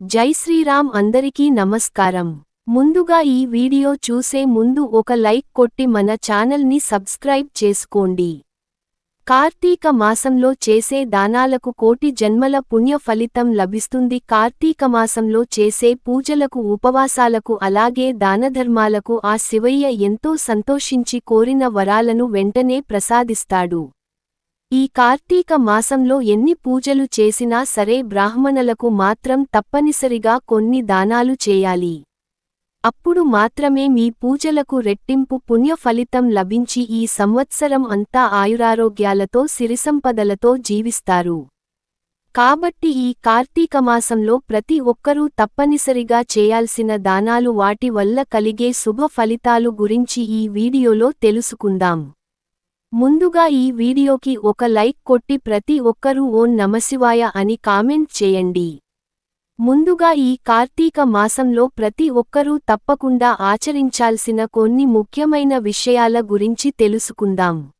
జై శ్రీరామ్ అందరికీ నమస్కారం. ముందుగా ఈ వీడియో చూసే ముందు ఒక లైక్ కొట్టి మన ఛానల్ని సబ్స్క్రైబ్ చేసుకోండి. కార్తీక మాసంలో చేసే దానాలకు కోటి జన్మల పుణ్య ఫలితం లభిస్తుంది. కార్తీక మాసంలో చేసే పూజలకు ఉపవాసాలకు అలాగే దానధర్మాలకు ఆ శివయ్య ఎంతో సంతోషించి కోరిన వరాలను వెంటనే ప్రసాదిస్తాడు. ఈ కార్తీక మాసంలో ఎన్ని పూజలు చేసినా సరే బ్రాహ్మణులకు మాత్రం తప్పనిసరిగా కొన్ని దానాలు చేయాలి. అప్పుడు మాత్రమే మీ పూజలకు రెట్టింపు పుణ్యఫలితం లభించి ఈ సంవత్సరం అంతా ఆయురారోగ్యాలతో సిరిసంపదలతో జీవిస్తారు. కాబట్టి ఈ కార్తీక మాసంలో ప్రతి ఒక్కరూ తప్పనిసరిగా చేయాల్సిన దానాలు వాటి వల్ల కలిగే శుభ ఫలితాలు గురించి ఈ వీడియోలో తెలుసుకుందాం. ముందుగా ఈ వీడియోకి ఒక లైక్ కొట్టి ప్రతి ఒక్కరూ ఓం నమశివాయ అని కామెంట్ చేయండి. ముందుగా ఈ కార్తీక మాసంలో ప్రతి ఒక్కరూ తప్పకుండా ఆచరించాల్సిన కొన్ని ముఖ్యమైన విషయాల గురించి తెలుసుకుందాం.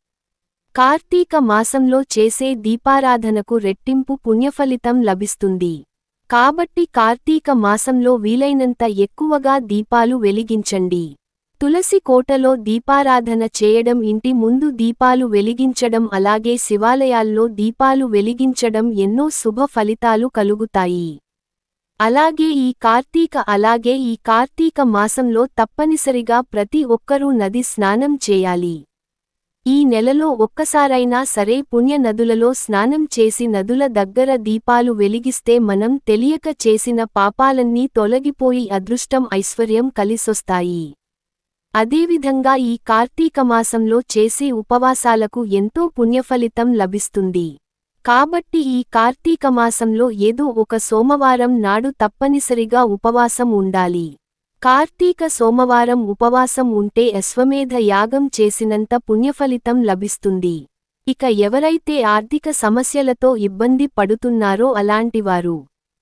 కార్తీక మాసంలో చేసే దీపారాధనకు రెట్టింపు పుణ్యఫలితం లభిస్తుంది. కాబట్టి కార్తీక మాసంలో వీలైనంత ఎక్కువగా దీపాలు వెలిగించండి. తులసి కోటలో దీపారాధన చేయడం ఇంటి ముందు దీపాలు వెలిగించడం అలాగే శివాలయాల్లో దీపాలు వెలిగించడం ఎన్నో శుభ ఫలితాలు కలుగుతాయి. అలాగే ఈ కార్తీక అలాగే ఈ కార్తీక మాసంలో తప్పనిసరిగా ప్రతి ఒక్కరూ నది స్నానం చేయాలి. ఈ నెలలో ఒక్కసారైనా సరే పుణ్య నదులలో స్నానం చేసి నదుల దగ్గర దీపాలు వెలిగిస్తే మనం తెలియక చేసిన పాపాలన్నీ తొలగిపోయి అదృష్టం ఐశ్వర్యం కలిసొస్తాయి. అదేవిధంగా ఈ కార్తీక మాసంలో చేసే ఉపవాసాలకు ఎంతో పుణ్యఫలితం లభిస్తుంది. కాబట్టి ఈ కార్తీక మాసంలో ఏదో ఒక సోమవారం నాడు తప్పనిసరిగా ఉపవాసం ఉండాలి. కార్తీక సోమవారం ఉపవాసం ఉంటే అశ్వమేధ యాగం చేసినంత పుణ్యఫలితం లభిస్తుంది. ఇక ఎవరైతే ఆర్థిక సమస్యలతో ఇబ్బంది పడుతున్నారో అలాంటివారు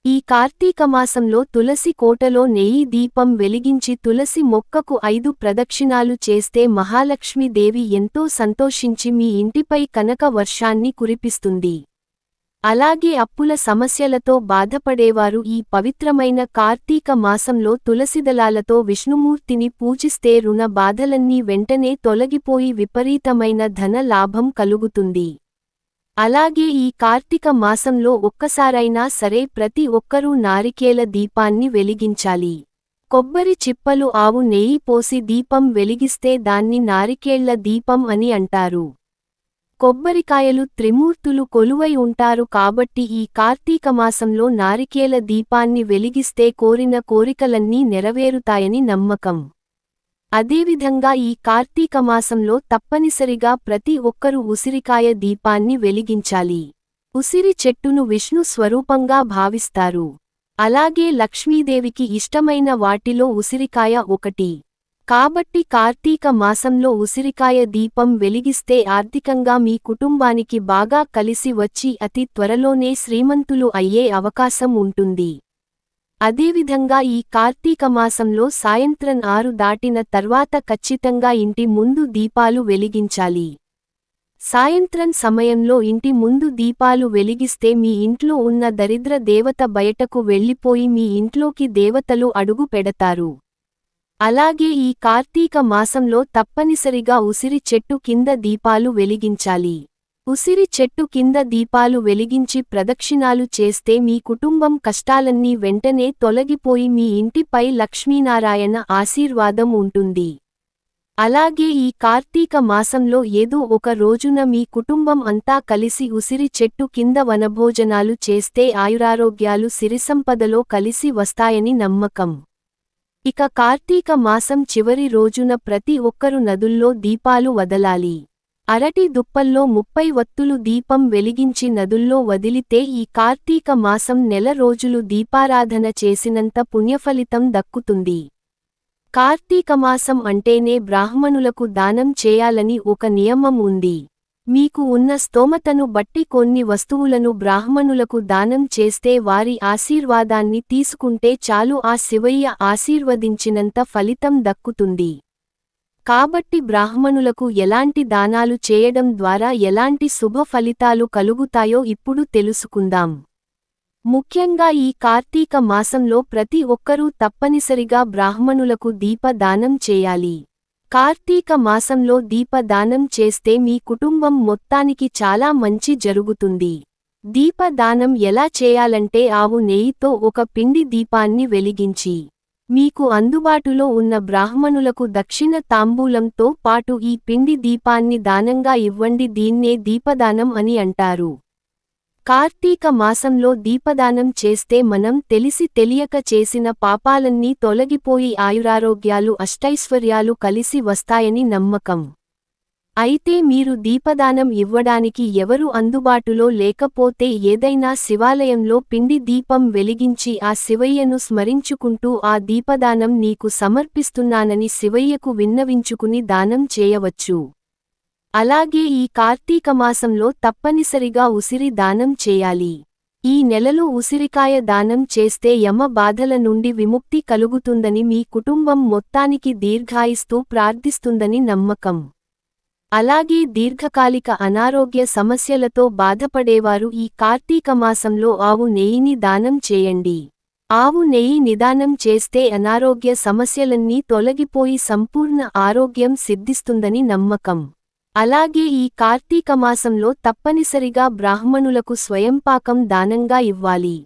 ఈ కార్తీక మాసంలో తులసి కోటలో నెయ్యి దీపం వెలిగించి తులసి మొక్కకు ఐదు ప్రదక్షిణాలు చేస్తే మహాలక్ష్మీదేవి ఎంతో సంతోషించి మీ ఇంటిపై కనక వర్షాన్ని కురిపిస్తుంది. అలాగే అప్పుల సమస్యలతో బాధపడేవారు ఈ పవిత్రమైన కార్తీక మాసంలో తులసిదళాలతో విష్ణుమూర్తిని పూజిస్తే రుణ బాధలన్నీ వెంటనే తొలగిపోయి విపరీతమైన ధన లాభం కలుగుతుంది. అలాగే ఈ కార్తీక మాసంలో ఒక్కసారైనా సరే ప్రతి ఒక్కరూ నారికేల దీపాన్ని వెలిగించాలి. కొబ్బరి చిప్పలు ఆవు నెయ్యి పోసి దీపం వెలిగిస్తే దాన్ని నారికేళ్ళ దీపం అని అంటారు. కొబ్బరికాయలు త్రిమూర్తులు కొలువై ఉంటారు కాబట్టి ఈ కార్తీక మాసంలో నారికేల దీపాన్ని వెలిగిస్తే కోరిన కోరికలన్నీ నెరవేరుతాయని నమ్మకం. అదేవిధంగా ఈ కార్తీక మాసంలో తప్పనిసరిగా ప్రతి ఒక్కరూ ఉసిరికాయ దీపాన్ని వెలిగించాలి. ఉసిరి చెట్టును విష్ణు స్వరూపంగా భావిస్తారు. అలాగే లక్ష్మీదేవికి ఇష్టమైన వాటిలో ఉసిరికాయ ఒకటి. కాబట్టి కార్తీక మాసంలో ఉసిరికాయ దీపం వెలిగిస్తే ఆర్థికంగా మీ కుటుంబానికి బాగా కలిసి వచ్చి అతి త్వరలోనే శ్రీమంతులు అయ్యే అవకాశం ఉంటుంది. అదేవిధంగా ఈ కార్తీక మాసంలో సాయంత్రం ఆరు దాటిన తర్వాత ఖచ్చితంగా ఇంటి ముందు దీపాలు వెలిగించాలి. సాయంత్రం సమయంలో ఇంటి ముందు దీపాలు వెలిగిస్తే మీ ఇంట్లో ఉన్న దరిద్ర దేవత బయటకు వెళ్ళిపోయి మీ ఇంట్లోకి దేవతలు అడుగు పెడతారు. అలాగే ఈ కార్తీక మాసంలో తప్పనిసరిగా ఉసిరి చెట్టు కింద దీపాలు వెలిగించాలి. ఉసిరి చెట్టు కింద దీపాలు వెలిగించి ప్రదక్షిణాలు చేస్తే మీ కుటుంబం కష్టాలన్నీ వెంటనే తొలగిపోయి మీ ఇంటిపై లక్ష్మీనారాయణ ఆశీర్వాదం ఉంటుంది. అలాగే ఈ కార్తీక మాసంలో ఏదో ఒక రోజున మీ కుటుంబం అంతా కలిసి ఉసిరి చెట్టు కింద వనభోజనాలు చేస్తే ఆయురారోగ్యాలు సిరిసంపదలో కలిసి వస్తాయని నమ్మకం. ఇక కార్తీక మాసం చివరి రోజున ప్రతి ఒక్కరు నదుల్లో దీపాలు వదలాలి. అరటి దుప్పల్లో ముప్పై వత్తులు దీపం వెలిగించి నదుల్లో వదిలితే ఈ కార్తీక మాసం నెల రోజులు దీపారాధన చేసినంత పుణ్యఫలితం దక్కుతుంది. కార్తీకమాసం అంటేనే బ్రాహ్మణులకు దానం చేయాలని ఒక నియమం ఉంది. మీకు ఉన్న స్తోమతను బట్టి కొన్ని వస్తువులను బ్రాహ్మణులకు దానం చేస్తే వారి ఆశీర్వాదాన్ని తీసుకుంటే చాలు ఆ శివయ్య ఆశీర్వదించినంత ఫలితం దక్కుతుంది. కాబట్టి బ్రాహ్మణులకు ఎలాంటి దానాలు చేయడం ద్వారా ఎలాంటి శుభ ఫలితాలు కలుగుతాయో ఇప్పుడు తెలుసుకుందాం. ముఖ్యంగా ఈ కార్తీక మాసంలో ప్రతి ఒక్కరూ తప్పనిసరిగా బ్రాహ్మణులకు దీపదానం చేయాలి. కార్తీక మాసంలో దీపదానం చేస్తే మీ కుటుంబం మొత్తానికి చాలా మంచి జరుగుతుంది. దీపదానం ఎలా చేయాలంటే ఆవు నెయ్యితో ఒక పిండి దీపాన్ని వెలిగించి మీకు అందుబాటులో ఉన్న బ్రాహ్మణులకు దక్షిణ తాంబూలంతో పాటు ఈ పిండి దీపాన్ని దానంగా ఇవ్వండి దీన్నే దీపదానం అని అంటారు. కార్తీక మాసంలో దీపదానం చేస్తే మనం తెలిసి తెలియక చేసిన పాపాలన్నీ తొలగిపోయి ఆయురారోగ్యాలు అష్టైశ్వర్యాలు కలిసి వస్తాయని నమ్మకం. అయితే మీరు దీపదానం ఇవ్వడానికి ఎవరు అందుబాటులో లేకపోతే ఏదైనా శివాలయంలో పిండి దీపం వెలిగించి ఆ శివయ్యను స్మరించుకుంటూ ఆ దీపదానం నీకు సమర్పిస్తున్నానని శివయ్యకు విన్నవించుకుని దానం చేయవచ్చు. అలాగే ఈ కార్తీక మాసంలో తప్పనిసరిగా ఉసిరి దానం చేయాలి. ఈ నెలలో ఉసిరికాయ దానం చేస్తే యమ బాధల నుండి విముక్తి కలుగుతుందని మీ కుటుంబం మొత్తానికి దీర్ఘాయిస్తూ ప్రార్థిస్తుందని నమ్మకం. అలాగే దీర్ఘకాలిక అనారోగ్య సమస్యలతో బాధపడేవారు ఈ కార్తీక మాసంలో ఆవు నెయ్యిని దానం చేయండి. ఆవు నెయ్యి నిదానం చేస్తే అనారోగ్య సమస్యలన్నీ తొలగిపోయి సంపూర్ణ ఆరోగ్యం సిద్ధిస్తుందని నమ్మకం. అలాగే ఈ కార్తీక మాసంలో తప్పనిసరిగా బ్రాహ్మణులకు స్వయంపాకం దానంగా ఇవ్వాలి.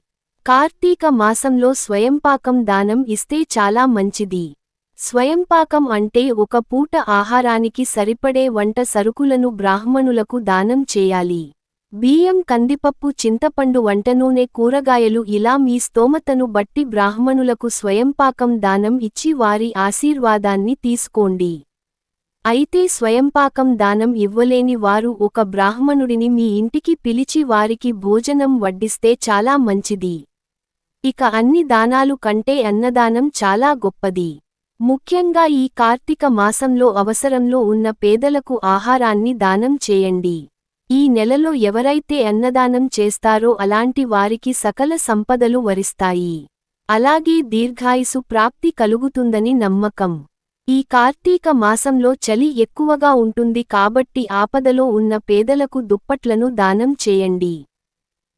కార్తీక మాసంలో స్వయంపాకం దానం ఇస్తే చాలా మంచిది. స్వయంపాకం అంటే ఒక పూట ఆహారానికి సరిపడే వంట సరుకులను బ్రాహ్మణులకు దానం చేయాలి. బియ్యం కందిపప్పు చింతపండు వంటనూనె కూరగాయలు ఇలా మీ స్తోమతను బట్టి బ్రాహ్మణులకు స్వయంపాకం దానం ఇచ్చి వారి ఆశీర్వాదాన్ని తీసుకోండి. అయితే స్వయంపాకం దానం ఇవ్వలేని వారు ఒక బ్రాహ్మణుడిని మీ ఇంటికి పిలిచి వారికి భోజనం వడ్డిస్తే చాలా మంచిది. ఇక అన్ని దానాలు కంటే అన్నదానం చాలా గొప్పది. ముఖ్యంగా ఈ కార్తీక మాసంలో అవసరంలో ఉన్న పేదలకు ఆహారాన్ని దానం చేయండి. ఈ నెలలో ఎవరైతే అన్నదానం చేస్తారో అలాంటి వారికి సకల సంపదలు వరిస్తాయి. అలాగే దీర్ఘాయుసు ప్రాప్తి కలుగుతుందని నమ్మకం. ఈ కార్తీక మాసంలో చలి ఎక్కువగా ఉంటుంది కాబట్టి ఆపదలో ఉన్న పేదలకు దుప్పట్లను దానం చేయండి.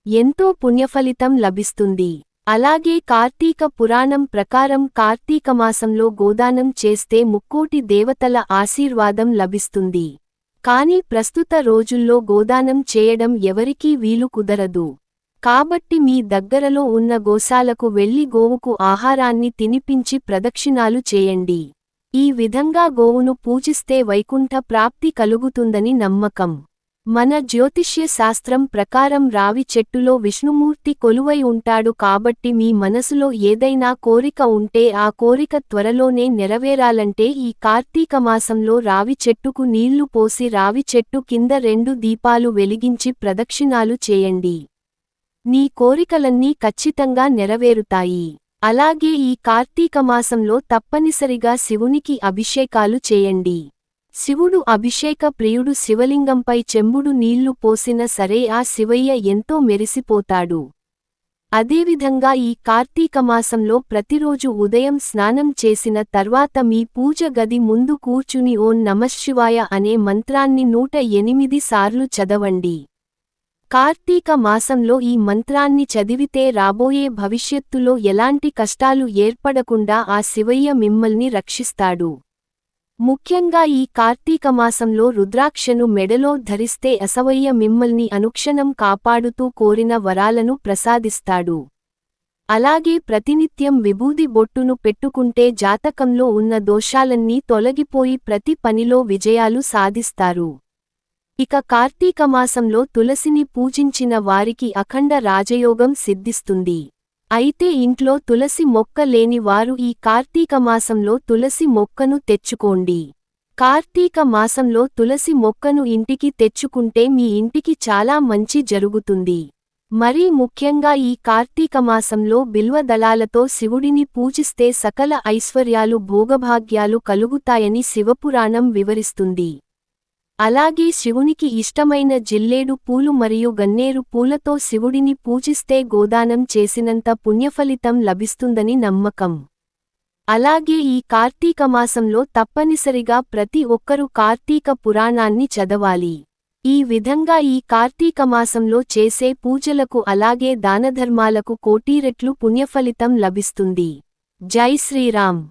ఎంతో పుణ్యఫలితం లభిస్తుంది. అలాగే కార్తీక పురాణం ప్రకారం కార్తీక మాసంలో గోదానం చేస్తే ముక్కోటి దేవతల ఆశీర్వాదం లభిస్తుంది. కాని ప్రస్తుత రోజుల్లో గోదానం చేయడం ఎవరికీ వీలు కుదరదు. కాబట్టి మీ దగ్గరలో ఉన్న గోశాలకు వెళ్ళి గోవుకు ఆహారాన్ని తినిపించి ప్రదక్షిణాలు చేయండి. ఈ విధంగా గోవును పూజిస్తే వైకుంఠ ప్రాప్తి కలుగుతుందని నమ్మకం. మన జ్యోతిష్య శాస్త్రం ప్రకారం రావి చెట్టులో విష్ణుమూర్తి కొలువై ఉంటాడు కాబట్టి మీ మనసులో ఏదైనా కోరిక ఉంటే ఆ కోరిక త్వరలోనే నెరవేరాలంటే ఈ కార్తీక మాసంలో రావి చెట్టుకు నీళ్ళు పోసి రావి చెట్టు కింద రెండు దీపాలు వెలిగించి ప్రదక్షిణాలు చేయండి. నీ కోరికలన్నీ ఖచ్చితంగా నెరవేరుతాయి. అలాగే ఈ కార్తీక మాసంలో తప్పనిసరిగా శివునికి అభిషేకాలు చేయండి. శివుడు అభిషేక ప్రియుడు శివలింగంపై చెంబుడు నీళ్ళు పోసిన సరే ఆ శివయ్య ఎంతో మెరిసిపోతాడు. అదేవిధంగా ఈ కార్తీక మాసంలో ప్రతిరోజు ఉదయం స్నానం చేసిన తర్వాత మీ పూజ గది ముందు కూర్చుని ఓం నమశివాయ అనే మంత్రాన్ని నూట ఎనిమిది సార్లు చదవండి. కార్తీక మాసంలో ఈ మంత్రాన్ని చదివితే రాబోయే భవిష్యత్తులో ఎలాంటి కష్టాలు ఏర్పడకుండా ఆ శివయ్య మిమ్మల్ని రక్షిస్తాడు. ముఖ్యంగా ఈ కార్తీక మాసంలో రుద్రాక్షను మెడలో ధరిస్తే అసవయ్య మిమ్మల్ని అనుక్షణం కాపాడుతూ కోరిన వరాలను ప్రసాదిస్తాడు. అలాగే ప్రతినిత్యం విభూది బొట్టును పెట్టుకుంటే జాతకంలో ఉన్న దోషాలన్నీ తొలగిపోయి ప్రతి పనిలో విజయాలు సాధిస్తారు. ఇక కార్తీక మాసంలో తులసిని పూజించిన వారికి అఖండ రాజయోగం సిద్ధిస్తుంది. అయితే ఇంట్లో తులసి మొక్క లేని వారు ఈ కార్తీక మాసంలో తులసి మొక్కను తెచ్చుకోండి. కార్తీక మాసంలో తులసి మొక్కను ఇంటికి తెచ్చుకుంటే మీ ఇంటికి చాలా మంచి జరుగుతుంది. మరీ ముఖ్యంగా ఈ కార్తీక మాసంలో బిల్వదళాలతో శివుడిని పూజిస్తే సకల ఐశ్వర్యాలు భోగభాగ్యాలు కలుగుతాయని శివపురాణం వివరిస్తుంది. అలాగే శివునికి ఇష్టమైన జిల్లేడు పూలు మరియు గన్నేరు పూలతో శివుడిని పూజిస్తే గోదానం చేసినంత పుణ్యఫలితం లభిస్తుందని నమ్మకం. అలాగే ఈ కార్తీక మాసంలో తప్పనిసరిగా ప్రతి ఒక్కరూ కార్తీక పురాణాన్ని చదవాలి. ఈ విధంగా ఈ కార్తీక మాసంలో చేసే పూజలకు అలాగే దానధర్మాలకు కోటీరెట్లు పుణ్యఫలితం లభిస్తుంది. జై శ్రీరామ్.